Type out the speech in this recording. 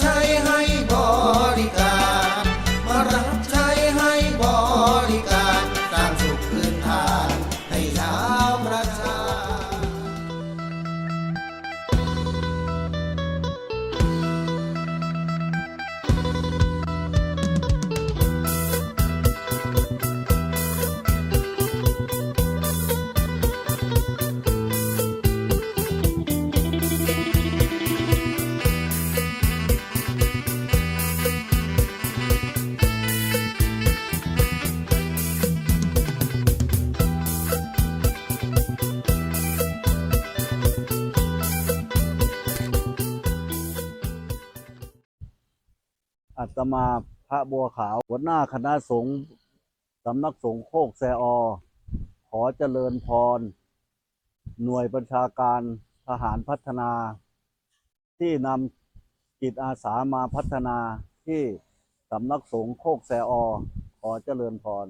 ใชัให้ อาตมาพระบัวขาวหัวหน้าคณะสงฆ์สำนักสงฆ์โคกแซอ ขอเจริญพร หน่วยบัญชาการทหารพัฒนา ที่นำจิตอาสามาพัฒนาที่สำนักสงฆ์โคกแซอ ขอเจริญพร